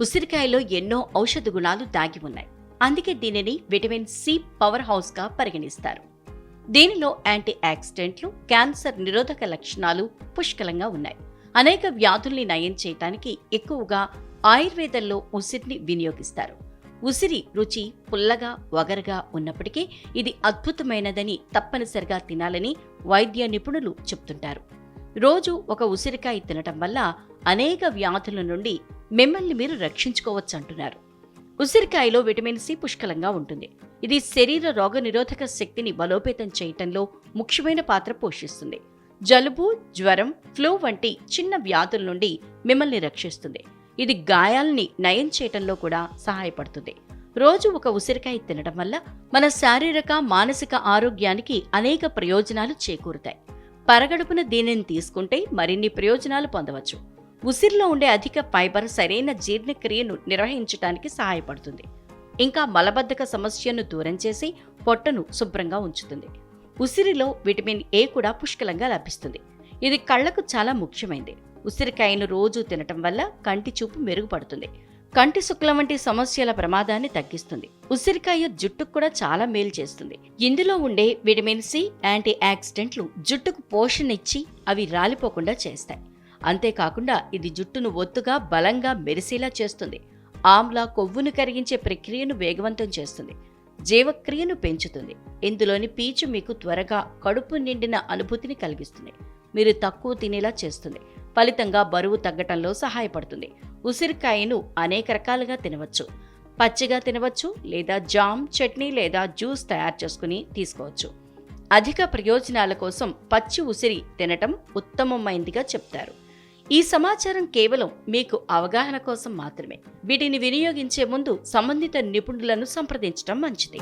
ఉసిరికాయలో ఎన్నో ఔషధ గుణాలు దాగి ఉన్నాయి. అందుకే దీనిని విటమిన్ సి పవర్ హౌస్గా పరిగణిస్తారు. దీనిలో యాంటీ ఆక్సిడెంట్లు క్యాన్సర్ నిరోధక లక్షణాలు పుష్కలంగా ఉన్నాయి. అనేక వ్యాధుల్ని నయం చేయటానికి ఎక్కువగా ఆయుర్వేదంలో ఉసిరిని వినియోగిస్తారు. ఉసిరి రుచి పుల్లగా వగరగా ఉన్నప్పటికీ ఇది అద్భుతమైనదని తప్పనిసరిగా తినాలని వైద్య నిపుణులు చెప్తుంటారు. రోజు ఒక ఉసిరికాయ తినటం వల్ల అనేక వ్యాధుల నుండి మిమ్మల్ని మీరు రక్షించుకోవచ్చు అంటున్నారు ఉసిరికాయలో విటమిన్ సి పుష్కలంగా ఉంటుంది. ఇది శరీర రోగనిరోధక శక్తిని బలోపేతం చేయటంలో ముఖ్యమైన పాత్ర పోషిస్తుంది. జలుబు జ్వరం ఫ్లూ వంటి చిన్న వ్యాధుల నుండి మిమ్మల్ని రక్షిస్తుంది. ఇది గాయాల్ని నయం చేయటంలో కూడా సహాయపడుతుంది. రోజు ఒక ఉసిరికాయ తినడం వల్ల మన శారీరక మానసిక ఆరోగ్యానికి అనేక ప్రయోజనాలు చేకూరుతాయి. పరగడుపున దీనిని తీసుకుంటే మరిన్ని ప్రయోజనాలు పొందవచ్చు. ఉసిరిలో ఉండే అధిక ఫైబర్ సరైన జీర్ణక్రియను నిర్వహించడానికి సహాయపడుతుంది. ఇంకా మలబద్ధక సమస్యను దూరం చేసి పొట్టను శుభ్రంగా ఉంచుతుంది. ఉసిరిలో విటమిన్ ఏ కూడా పుష్కలంగా లభిస్తుంది. ఇది కళ్ళకు చాలా ముఖ్యమైనది. ఉసిరికాయను రోజు తినటం వల్ల కంటి చూపు మెరుగుపడుతుంది. కంటి శుక్లం వంటి సమస్యల ప్రమాదాన్ని తగ్గిస్తుంది. ఉసిరికాయ జుట్టుకు కూడా చాలా మేలు చేస్తుంది. ఇందులో ఉండే విటమిన్ సి యాంటీ ఆక్సిడెంట్లు జుట్టుకు పోషణ ఇచ్చి అవి రాలిపోకుండా చేస్తాయి. అంతేకాకుండా ఇది జుట్టును ఒత్తుగా బలంగా మెరిసేలా చేస్తుంది. ఆమ్లా కొవ్వును కరిగించే ప్రక్రియను వేగవంతం చేస్తుంది. జీవక్రియను పెంచుతుంది. ఇందులోని పీచు మీకు త్వరగా కడుపు నిండిన అనుభూతిని కలిగిస్తుంది. మీరు తక్కువ తినేలా చేస్తుంది. ఫలితంగా బరువు తగ్గటంలో సహాయపడుతుంది. ఉసిరికాయను అనేక రకాలుగా తినవచ్చు. పచ్చిగా తినవచ్చు లేదా జామ్ చట్నీ లేదా జ్యూస్ తయారు చేసుకుని తీసుకోవచ్చు. అధిక ప్రయోజనాల కోసం పచ్చి ఉసిరి తినటం ఉత్తమమైందిగా చెప్తారు. ఈ సమాచారం కేవలం మీకు అవగాహన కోసం మాత్రమే. వీటిని వినియోగించే ముందు సంబంధిత నిపుణులను సంప్రదించడం మంచిది.